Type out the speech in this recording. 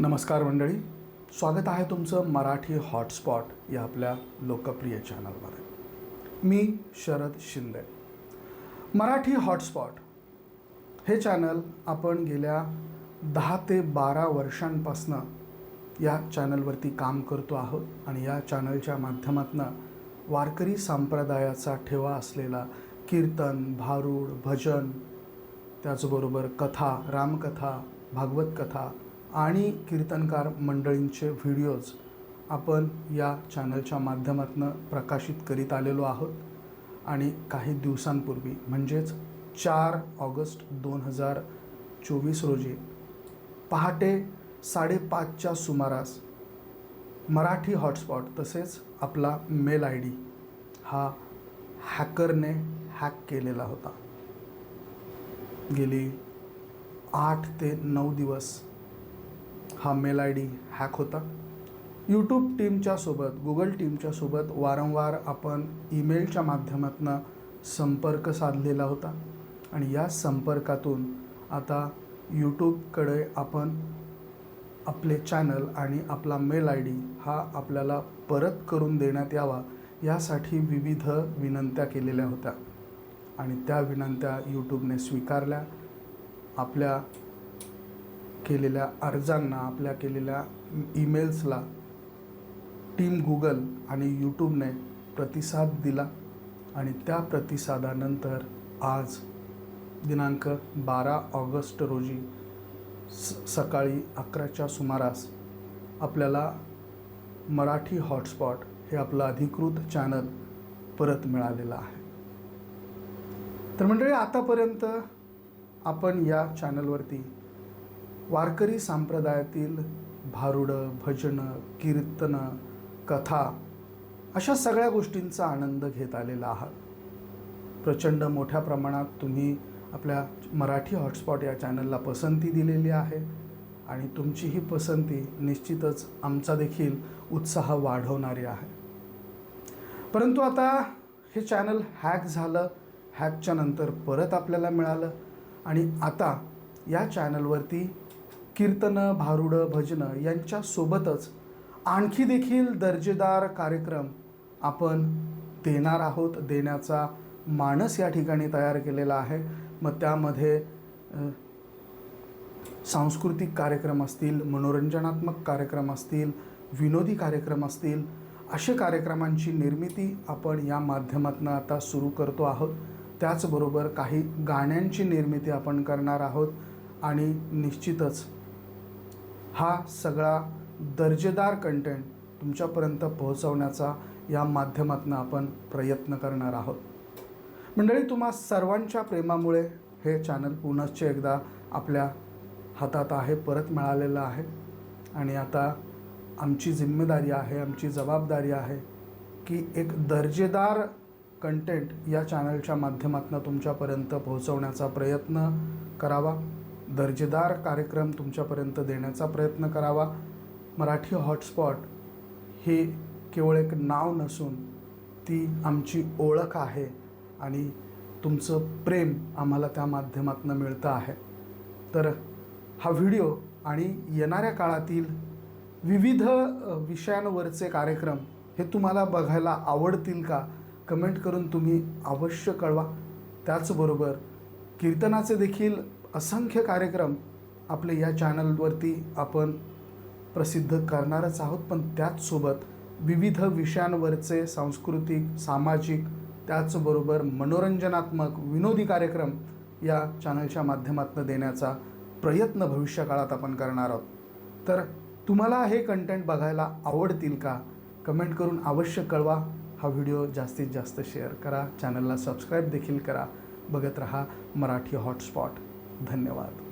नमस्कार मंडळी. स्वागत आहे तुमचं मराठी हॉटस्पॉट या आपल्या लोकप्रिय चॅनलमध्ये. मी शरद शिंदे. मराठी हॉटस्पॉट हे चॅनल आपण गेल्या दहा ते बारा वर्षांपासनं या चॅनलवरती काम करतो आहोत आणि या चॅनलच्या माध्यमातून वारकरी संप्रदायाचा ठेवा असलेला कीर्तन भारूड भजन त्याचबरोबर कथा रामकथा भागवत कथा आणि कीर्तनकार मंडळींचे व्हिडिओज आपण या चॅनलच्या माध्यमातून प्रकाशित करीत आलेलो आहोत. आणि काही दिवसांपूर्वी म्हणजेच चार ऑगस्ट दोन हजार चोवीस रोजी पहाटे साडेपाचच्या सुमारास मराठी हॉटस्पॉट तसेच आपला मेल आय डी हा हॅकरने हॅक केलेला होता. गेली आठ ते नऊ दिवस हा मेल आय डी हॅक होता. यूट्यूब टीमच्या सोबत गुगल टीमच्या सोबत वारंवार आपण ईमेलच्या माध्यमातून संपर्क साधलेला होता. आणि या संपर्कातून आता यूट्यूबकडे आपण आपले चॅनल आणि आपला मेल आय डी हा आपल्याला परत करून देण्यात यावा यासाठी विविध विनंत्या केलेल्या होत्या. आणि त्या विनंत्या यूट्यूबने स्वीकारल्या. आपल्या केलेल्या अर्जांना आपल्या केलेल्या ईमेल्सला टीम गुगल आणि यूट्यूबने प्रतिसाद दिला आणि त्या प्रतिसादानंतर आज दिनांक बारा ऑगस्ट रोजी स सकाळी अकराच्या सुमारास आपल्याला मराठी हॉटस्पॉट हे आपलं अधिकृत चॅनल परत मिळालेलं आहे. तर मंडळी आतापर्यंत आपण या चॅनलवरती वारकरी संप्रदायातील भारुडं भजनं कीर्तनं कथा अशा सगळ्या गोष्टींचा आनंद घेत आलेला आहात. प्रचंड मोठ्या प्रमाणात तुम्ही आपल्या मराठी हॉटस्पॉट या चॅनलला पसंती दिलेली आहे आणि तुमची ही पसंती निश्चितच आमचा देखील उत्साह वाढवणारी आहे. परंतु आता हे चॅनल हॅक झालं हॅकच्या नंतर परत आपल्याला मिळालं आणि आता या चॅनलवरती कीर्तनं भारुडं भजनं यांच्यासोबतच आणखी देखील दर्जेदार कार्यक्रम आपण देणार आहोत. देण्याचा मानस या ठिकाणी तयार केलेला आहे. मग त्यामध्ये सांस्कृतिक कार्यक्रम असतील मनोरंजनात्मक कार्यक्रम असतील विनोदी कार्यक्रम असतील असे कार्यक्रमांची निर्मिती आपण या माध्यमातून आता सुरू करतो आहोत. त्याचबरोबर काही गाण्यांची निर्मिती आपण करणार आहोत आणि निश्चितच हा सगळा दर्जेदार कंटेंट तुमच्यापर्यंत पोहोचवण्याचा या माध्यमातून आपण प्रयत्न करणार आहोत. मंडळी तुम्हा सर्वांच्या प्रेमामुळे हे चॅनल पुनश्च एकदा आपल्या हातात आहे परत मिळालेलं आहे. आणि आता आमची जिम्मेदारी आहे आमची जबाबदारी आहे की एक दर्जेदार कंटेंट या चॅनलच्या माध्यमातून तुमच्यापर्यंत पोहोचवण्याचा प्रयत्न करावा. दर्जेदार कार्यक्रम तुमच्यापर्यंत देण्याचा प्रयत्न करावा. मराठी हॉटस्पॉट हे केवळ एक नाव नसून ती आमची ओळख आहे आणि तुमचं प्रेम आम्हाला त्या माध्यमातून मिळतं आहे. तर हा व्हिडिओ आणि येणाऱ्या काळातील विविध विषयांवरचे कार्यक्रम हे तुम्हाला बघायला आवडतील का? कमेंट करून तुम्ही अवश्य कळवा. त्याचबरोबर कीर्तनाचे देखील असंख्य कार्यक्रम आपले या चॅनलवरती आपण प्रसिद्ध करणारच आहोत. पण त्याचसोबत विविध विषयांवरचे सांस्कृतिक सामाजिक त्याचबरोबर मनोरंजनात्मक विनोदी कार्यक्रम या चॅनलच्या माध्यमातून देण्याचा प्रयत्न भविष्यकाळात आपण करणार आहोत. तर तुम्हाला हे कंटेंट बघायला आवडतील का? कमेंट करून अवश्य कळवा. हा व्हिडिओ जास्तीत जास्त शेअर करा. चॅनलला सबस्क्राईब देखील करा. बघत रहा मराठी हॉटस्पॉट धन्यवाद.